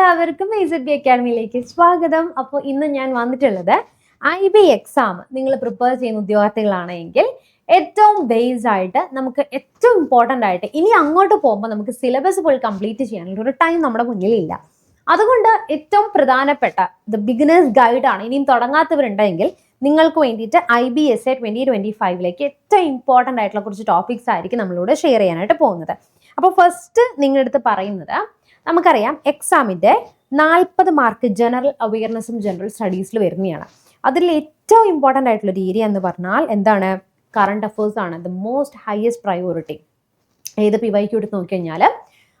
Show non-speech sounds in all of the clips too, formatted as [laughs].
എല്ലാവർക്കും S B അക്കാഡമിയിലേക്ക് സ്വാഗതം. അപ്പോൾ ഇന്ന് ഞാൻ വന്നിട്ടുള്ളത് ഐ ബി എക്സാം നിങ്ങൾ പ്രിപ്പയർ ചെയ്യുന്ന ഉദ്യോഗാർത്ഥികളാണെങ്കിൽ ഏറ്റവും ബേസ് ആയിട്ട് നമുക്ക് ഏറ്റവും ഇമ്പോർട്ടന്റ് ആയിട്ട് ഇനി അങ്ങോട്ട് പോകുമ്പോൾ നമുക്ക് സിലബസ് പോയി കംപ്ലീറ്റ് ചെയ്യാനുള്ള ഒരു ടൈം നമ്മുടെ മുന്നിലില്ല. അതുകൊണ്ട് ഏറ്റവും പ്രധാനപ്പെട്ട ദ ബിഗിനേഴ്സ് ഗൈഡാണ് ഇനിയും തുടങ്ങാത്തവരുണ്ടെങ്കിൽ നിങ്ങൾക്ക് വേണ്ടിയിട്ട് I B S A twenty twenty ഫൈവിലേക്ക് ഏറ്റവും ഇമ്പോർട്ടന്റ് ആയിട്ടുള്ള കുറച്ച് ടോപ്പിക്സ് ആയിരിക്കും നമ്മളോട് ഷെയർ ചെയ്യാനായിട്ട് പോകുന്നത്. അപ്പോൾ ഫസ്റ്റ് നിങ്ങളുടെ അടുത്ത് പറയുന്നത് നമുക്കറിയാം എക്സാമിന്റെ നാൽപ്പത് മാർക്ക് ജനറൽ അവയർനെസ്സും ജനറൽ സ്റ്റഡീസിൽ വരുന്നതാണ്. അതിൽ ഏറ്റവും ഇമ്പോർട്ടന്റ് ആയിട്ടുള്ള ഒരു ഏരിയ എന്ന് പറഞ്ഞാൽ എന്താണ്? കറണ്ട് അഫേഴ്സ് ആണ്. ദ മോസ്റ്റ് ഹയസ്റ്റ് പ്രയോറിറ്റി ഏത് പി വൈക്യു എടുത്ത് നോക്കിക്കഴിഞ്ഞാൽ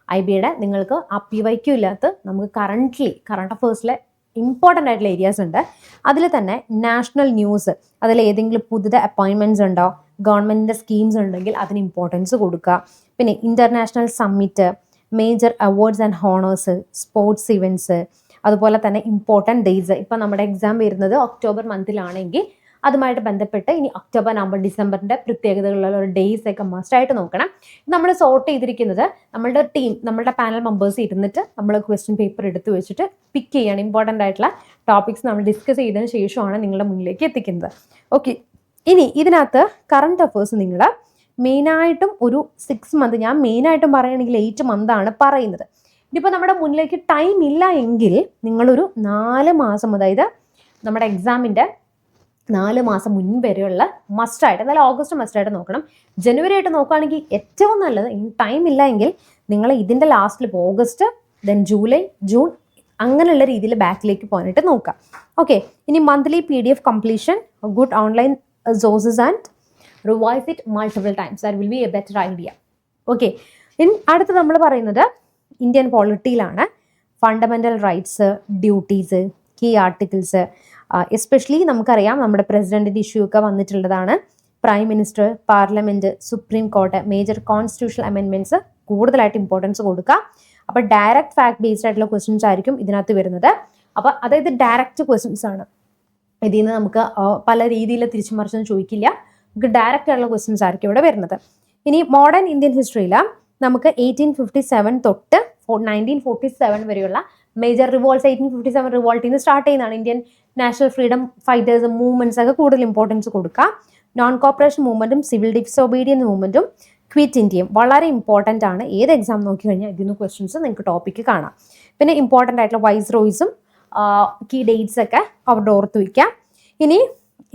ഐ ബിയുടെ നിങ്ങൾക്ക് ആ പി വൈക്കും ഇല്ലാത്ത നമുക്ക് കറണ്ട്ലി കറണ്ട് അഫേഴ്സിലെ ഇമ്പോർട്ടന്റ് ആയിട്ടുള്ള ഏരിയാസ് ഉണ്ട്. അതിൽ തന്നെ നാഷണൽ ന്യൂസ് അതിൽ ഏതെങ്കിലും പുതിയ അപ്പോയിൻമെന്റ്സ് ഉണ്ടോ? ഗവൺമെന്റിന്റെ സ്കീംസ് ഉണ്ടെങ്കിൽ അതിന് ഇമ്പോർട്ടൻസ് കൊടുക്കുക. പിന്നെ international summit major awards and honours sports events അതുപോലെ തന്നെ ഇമ്പോർട്ടന്റ് ഡേയ്സ് ഇപ്പം നമ്മുടെ എക്സാം വരുന്നത് ഒക്ടോബർ മന്തിലാണെങ്കിൽ അതുമായിട്ട് ബന്ധപ്പെട്ട് ഇനി ഒക്ടോബർ നവംബർ ഡിസംബറിന്റെ പ്രത്യേകതകളുള്ള ഡേയ്സ് ഒക്കെ മസ്റ്റായിട്ട് നോക്കണം. നമ്മൾ സോർട്ട് ചെയ്തിരിക്കുന്നത് നമ്മളുടെ ടീം നമ്മളുടെ പാനൽ മെമ്പേഴ്സ് ഇരുന്നിട്ട് നമ്മൾ ക്വസ്റ്റ്യൻ പേപ്പർ എടുത്ത് വെച്ചിട്ട് പിക്ക് ചെയ്യണം. ഇമ്പോർട്ടന്റ് ആയിട്ടുള്ള ടോപ്പിക്സ് നമ്മൾ ഡിസ്കസ് ചെയ്തതിന് ശേഷമാണ് നിങ്ങളുടെ മുന്നിലേക്ക് എത്തിക്കുന്നത്. ഓക്കെ ഇനി ഇതിനകത്ത് കറണ്ട് അഫേഴ്സ് നിങ്ങൾ മെയിനായിട്ടും ഒരു സിക്സ് മന്ത് ഞാൻ മെയിനായിട്ടും പറയുകയാണെങ്കിൽ എയ്റ്റ് മന്താണ് പറയുന്നത്. ഇതിപ്പോൾ നമ്മുടെ മുന്നിലേക്ക് ടൈം ഇല്ല എങ്കിൽ നിങ്ങളൊരു നാല് മാസം അതായത് നമ്മുടെ എക്സാമിന്റെ നാല് മാസം മുൻപ് വരെയുള്ള മസ്റ്റായിട്ട് എന്നാലും ഓഗസ്റ്റ് മസ്റ്റായിട്ട് നോക്കണം. ജനുവരി ആയിട്ട് നോക്കുകയാണെങ്കിൽ ഏറ്റവും നല്ലത് ടൈം ഇല്ല എങ്കിൽ നിങ്ങൾ ഇതിന്റെ ലാസ്റ്റിൽ ഇപ്പോൾ ഓഗസ്റ്റ് ദെൻ ജൂലൈ ജൂൺ അങ്ങനെയുള്ള രീതിയിൽ ബാക്കിലേക്ക് പോകാനായിട്ട് നോക്കുക. ഓക്കെ ഇനി monthly P D F completion good online sources and revise it multiple times that will be a better idea okay in അടുത്ത് നമ്മൾ പറയുന്നത് Indian പോളിറ്റിയിലാണ് fundamental rights duties key articles especially നമുക്കറിയാം നമ്മുടെ പ്രസിഡന്റിന്റെ ഇഷ്യൂ ഒക്കെ വന്നിട്ടുള്ളതാണ് prime minister parliament supreme court major constitutional അമെൻമെന്റ്സ് കൂടുതലായിട്ട് importance കൊടുക്കുക. അപ്പോൾ ഡയറക്റ്റ് ഫാക്ട് ബേസ്ഡ് ആയിട്ടുള്ള ക്വസ്റ്റ്യൻസ് ആയിരിക്കും ഇതിനകത്ത് വരുന്നത്. അപ്പോൾ അതായത് ഡയറക്റ്റ് ക്വസ്റ്റ്യൻസ് ആണ്. ഇതിൽ നിന്ന് നമുക്ക് ആ, പല രീതിയിൽ തിരിച്ചു മറിച്ചൊന്നും ചോദിക്കില്ല. ഡയറക്റ്റ് ആയിട്ടുള്ള ക്വസ്റ്റ്യൻസ് ആയിരിക്കും ഇവിടെ വരുന്നത്. ഇനി മോഡേൺ ഇന്ത്യൻ ഹിസ്റ്ററിയിൽ നമുക്ക് എയ്റ്റീൻ ഫിഫ്റ്റി സെവൻ തൊട്ട് നയന്റീൻ ഫോർട്ടി സെവൻ വരെയുള്ള major revolts eighteen fifty seven റിവോൾട്ടിൽ നിന്ന് സ്റ്റാർട്ട് ചെയ്യുന്നതാണ് Indian national freedom fighters movements ഒക്കെ കൂടുതൽ ഇമ്പോർട്ടൻസ് കൊടുക്കുക. നോൺ കോപ്പറേഷൻ മൂവ്മെന്റും സിവിൽ ഡിസൊബീഡിയൻസ് മൂവ്മെന്റും ക്വിറ്റ് ഇന്ത്യയും വളരെ ഇമ്പോർട്ടന്റ് ആണ്. ഏത് എക്സാം നോക്കി കഴിഞ്ഞാൽ ഇതിൽ നിന്ന് ക്വസ്റ്റ്യൻസ് നിങ്ങൾക്ക് ടോപ്പിക്ക് കാണാം. പിന്നെ ഇമ്പോർട്ടന്റ് ആയിട്ടുള്ള വൈസ് റോയ്സും കീ ഡേറ്റ്സ് ഒക്കെ അവിടെ ഓർത്ത് വയ്ക്കാം ഇനി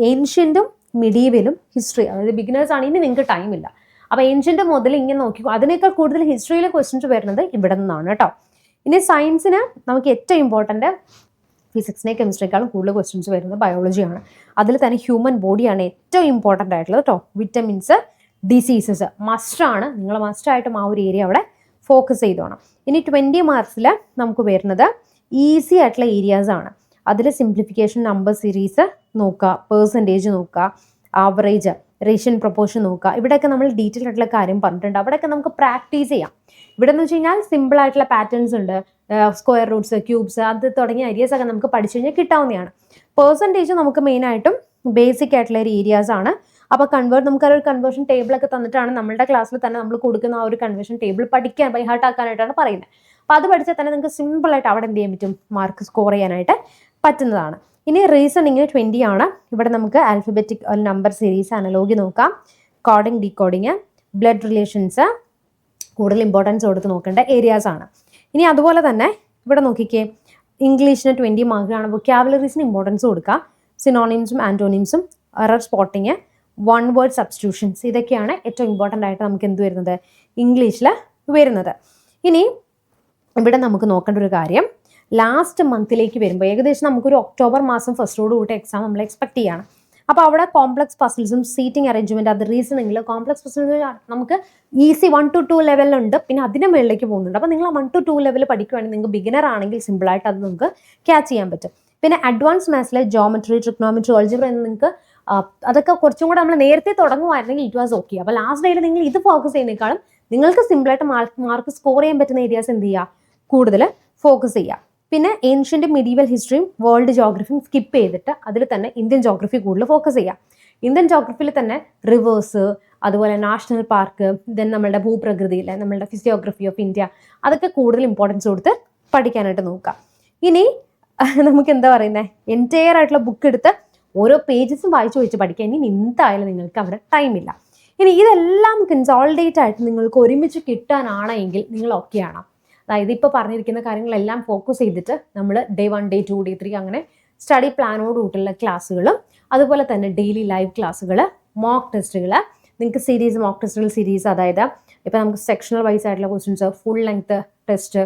ഏൻഷ്യന്റും മിഡീവലും ഹിസ്റ്ററി അതായത് ബിഗിനേഴ്സ് ആണ് ഇനി നിങ്ങൾക്ക് ടൈമില്ല അപ്പോൾ ഏൻഷ്യന്റ് മുതൽ ഇങ്ങനെ നോക്കിക്കോ. അതിനേക്കാൾ കൂടുതൽ ഹിസ്റ്ററിയിലെ ക്വസ്റ്റ്യൻസ് വരുന്നത് ഇവിടെ നിന്നാണ് കേട്ടോ. ഇനി സയൻസിന് നമുക്ക് ഏറ്റവും ഇമ്പോർട്ടന്റ് ഫിസിക്സിനെ കെമിസ്ട്രിയേക്കാളും കൂടുതൽ ക്വസ്റ്റ്യൻസ് വരുന്നത് ബയോളജിയാണ് അതിൽ തന്നെ ഹ്യൂമൻ ബോഡിയാണ് ഏറ്റവും ഇമ്പോർട്ടന്റ് ആയിട്ടുള്ളത് കേട്ടോ. വിറ്റമിൻസ് ഡിസീസസ് മസ്റ്റാണ് നിങ്ങൾ മസ്റ്റായിട്ടും ആ ഒരു ഏരിയ അവിടെ ഫോക്കസ് ചെയ്തോണം. ഇനി ട്വന്റി മാർക്സിൽ നമുക്ക് വരുന്നത് ഈസി ആയിട്ടുള്ള ഏരിയാസ് ആണ്. അതിൽ സിംപ്ലിഫിക്കേഷൻ നമ്പർ സീരീസ് നോക്കുക പേഴ്സന്റേജ് നോക്കുക ആവറേജ് റേഷ്യൻ പ്രൊപ്പോർഷൻ നോക്കുക ഇവിടെയൊക്കെ നമ്മൾ ഡീറ്റെയിൽ ആയിട്ടുള്ള കാര്യം പറഞ്ഞിട്ടുണ്ട്. അവിടെയൊക്കെ നമുക്ക് പ്രാക്ടീസ് ചെയ്യാം. ഇവിടെ എന്ന് വെച്ച് കഴിഞ്ഞാൽ സിമ്പിൾ ആയിട്ടുള്ള പാറ്റേൺസ് ഉണ്ട്. സ്ക്വയർ റൂട്ട്സ് ക്യൂബ്സ് അത് തുടങ്ങിയ ഏരിയാസ് ഒക്കെ നമുക്ക് പഠിച്ചു കഴിഞ്ഞാൽ കിട്ടാവുന്നതാണ്. പേഴ്സന്റേജ് നമുക്ക് മെയിനായിട്ടും ബേസിക് ആയിട്ടുള്ള ഒരു ഏരിയാസ് ആണ്. അപ്പോൾ കൺവേർട്ട് നമുക്ക് ഒരു കൺവേർഷൻ ടേബിൾ ഒക്കെ തന്നിട്ടാണ് നമ്മുടെ ക്ലാസ്സിൽ തന്നെ നമ്മൾ കൊടുക്കുന്ന ആ ഒരു കൺവേർഷൻ ടേബിൾ പഠിക്കാൻ ബൈഹാർട്ട് ആക്കാനായിട്ടാണ് പറയുന്നത്. അപ്പോൾ അത് പഠിച്ചാൽ തന്നെ നിങ്ങൾക്ക് സിമ്പിളായിട്ട് അവിടെ എന്ത് ചെയ്യാൻ പറ്റും? മാർക്ക് സ്കോർ ചെയ്യാനായിട്ട് പറ്റുന്നതാണ്. ഇനി റീസണിങ് ട്വന്റി ആണ് ഇവിടെ നമുക്ക് ആൽഫബറ്റിക് നമ്പർ സീരീസ് അനലോഗി നോക്കാം. കോഡിങ് ഡീകോഡിങ് ബ്ലഡ് റിലേഷൻസ് കൂടുതൽ ഇമ്പോർട്ടൻസ് കൊടുത്ത് നോക്കേണ്ട ഏരിയാസ് ആണ്. ഇനി അതുപോലെ തന്നെ ഇവിടെ നോക്കിക്കേ ഇംഗ്ലീഷിന് ട്വന്റി മാർക്കാണ് വൊക്കാബുലറീസിന് ഇമ്പോർട്ടൻസ് കൊടുക്കുക സിനോണിംസും ആന്റോണിംസും error spotting one word substitutions ഇതൊക്കെയാണ് ഏറ്റവും ഇമ്പോർട്ടന്റ് ആയിട്ട് നമുക്ക് എന്ത് വരുന്നത്? ഇംഗ്ലീഷിൽ വരുന്നത്. ഇനി ഇവിടെ നമുക്ക് നോക്കേണ്ട ഒരു കാര്യം. ലാസ്റ്റ് മന്തിലേക്ക് വരുമ്പോൾ ഏകദേശം നമുക്കൊരു ഒക്ടോബർ മാസം ഫസ്റ്റോട് കൂട്ടി എക്സാം നമ്മൾ എക്സ്പെക്ട് ചെയ്യാണ്. അപ്പോൾ അവിടെ കോംപ്ലക്സ് പസിൽസും സീറ്റിംഗ് അറേഞ്ച്മെന്റ് അത് റീസണിങ്ങിൽ കോംപ്ലക്സ് പസിൽസ് നമുക്ക് ഈസി വൺ ടു ടു ലെവലുണ്ട് പിന്നെ അതിന് മുകളിലേക്ക് പോകുന്നുണ്ട്. അപ്പോൾ നിങ്ങൾ വൺ ടു ടു ലെവൽ പഠിക്കുകയാണെങ്കിൽ നിങ്ങൾക്ക് ബിഗിനർ ആണെങ്കിൽ സിമ്പിളായിട്ട് അത് നിങ്ങൾക്ക് ക്യാച്ച് ചെയ്യാൻ പറ്റും. പിന്നെ അഡ്വാൻസ് മാത്സിലെ ജോമെട്രി ട്രിക്നോമെട്രി ഓൾജിബ്ര എന്ന് നിങ്ങൾക്ക് അതൊക്കെ കുറച്ചും കൂടെ നമ്മൾ നേരത്തെ തുടങ്ങുമായിരുന്നെങ്കിൽ ഇറ്റ് വാസ് ഓക്കെ അപ്പോൾ ലാസ്റ്റ് ഡേയിൽ നിങ്ങൾ ഇത് ഫോക്കസ് ചെയ്യുന്നേക്കാളും നിങ്ങൾക്ക് സിമ്പിളായിട്ട് മാർക്ക് മാർക്ക് സ്കോർ ചെയ്യാൻ പറ്റുന്ന ഏരിയാസ് എന്ത് ചെയ്യുക? കൂടുതൽ ഫോക്കസ് ചെയ്യുക. പിന്നെ ഏൻഷ്യന്റ് മിഡീവൽ ഹിസ്റ്ററിയും വേൾഡ് ജോഗ്രഫിയും സ്കിപ്പ് ചെയ്തിട്ട് അതിൽ തന്നെ ഇന്ത്യൻ ജോഗ്രഫി കൂടുതൽ ഫോക്കസ് ചെയ്യാം. ഇന്ത്യൻ ജോഗ്രഫിയിൽ തന്നെ റിവേഴ്സ് അതുപോലെ നാഷണൽ പാർക്ക് ദെൻ നമ്മളുടെ ഭൂപ്രകൃതിയിലെ നമ്മളുടെ ഫിസിയോഗ്രഫി ഓഫ് ഇന്ത്യ അതൊക്കെ കൂടുതൽ ഇമ്പോർട്ടൻസ് കൊടുത്ത് പഠിക്കാനായിട്ട് നോക്കാം ഇനി [laughs] നമുക്ക് എന്താ പറയുന്നത് എന്റയർ ആയിട്ടുള്ള ബുക്ക് എടുത്ത് ഓരോ പേജസും വായിച്ചു വെച്ച് പഠിക്കാൻ ഇനി എന്തായാലും നിങ്ങൾക്ക് അവിടെ ടൈമില്ല ഇനി ഇതെല്ലാം കൺസോൾഡേറ്റ് ആയിട്ട് നിങ്ങൾക്ക് ഒരുമിച്ച് കിട്ടാനാണെങ്കിൽ നിങ്ങൾ ഓക്കെയാണ് അതായത് ഇപ്പോൾ പറഞ്ഞിരിക്കുന്ന കാര്യങ്ങളെല്ലാം ഫോക്കസ് ചെയ്തിട്ട് നമ്മൾ day one day two day three അങ്ങനെ സ്റ്റഡി പ്ലാനോട് കൂട്ടുള്ള ക്ലാസ്സുകളും അതുപോലെ തന്നെ ഡെയിലി ലൈവ് ക്ലാസ്സുകൾ മോക്ക് ടെസ്റ്റുകൾ നിങ്ങൾക്ക് സീരീസ് മോക്ക് ടെസ്റ്റുകൾ സീരീസ് അതായത് ഇപ്പോൾ നമുക്ക് സെക്ഷണൽ വൈസ് ആയിട്ടുള്ള questions full length test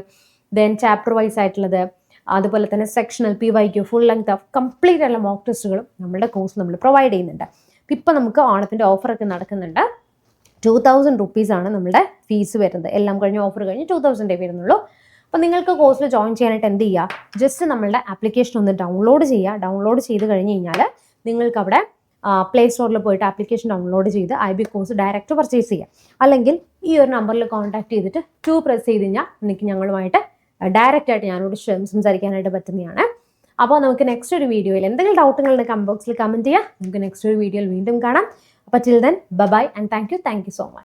then chapter wise ആയിട്ടുള്ളത് അതുപോലെ തന്നെ sectional P Y full length of complete ആയിട്ടുള്ള മോക്ക് ടെസ്റ്റുകളും നമ്മുടെ കോഴ്സ് നമ്മൾ പ്രൊവൈഡ് ചെയ്യുന്നുണ്ട്. ഇപ്പം നമുക്ക് ഓണത്തിന്റെ ഓഫറൊക്കെ നടക്കുന്നുണ്ട്. ടു തൗസൻഡ് റുപ്പീസാണ് നമ്മുടെ ഫീസ് വരുന്നത്. എല്ലാം കഴിഞ്ഞ് ഓഫർ കഴിഞ്ഞ് ടു തൗസൻഡേ വരുന്നുള്ളൂ. അപ്പോൾ നിങ്ങൾക്ക് കോഴ്സിൽ ജോയിൻ ചെയ്യാനായിട്ട് എന്ത് ചെയ്യുക ജസ്റ്റ് നമ്മളുടെ ആപ്ലിക്കേഷൻ ഒന്ന് ഡൗൺലോഡ് ചെയ്യുക ഡൗൺലോഡ് ചെയ്ത് കഴിഞ്ഞ് കഴിഞ്ഞാൽ നിങ്ങൾക്ക് അവിടെ പ്ലേ സ്റ്റോറിൽ പോയിട്ട് ആപ്ലിക്കേഷൻ ഡൗൺലോഡ് ചെയ്ത് I B course direct purchase ചെയ്യുക അല്ലെങ്കിൽ ഈ ഒരു നമ്പറിൽ കോൺടാക്ട് ചെയ്തിട്ട് ടു പ്രസ് ചെയ്ത് കഴിഞ്ഞാൽ നിങ്ങൾക്ക് ഞങ്ങളുമായിട്ട് ഡയറക്റ്റ് ആയിട്ട് ഞാനോട് സംസാരിക്കാനായിട്ട് പറ്റുന്നതാണ്. അപ്പോൾ നമുക്ക് നെക്സ്റ്റ് ഒരു വീഡിയോയിൽ എന്തെങ്കിലും ഡൗട്ടുകളുടെ കമന്റ് ബോക്സിൽ കമന്റ് ചെയ്യുക നമുക്ക് നെക്സ്റ്റ് ഒരു വീഡിയോയിൽ വീണ്ടും കാണാം. അപ്പോൾ till then bye and thank you thank you so much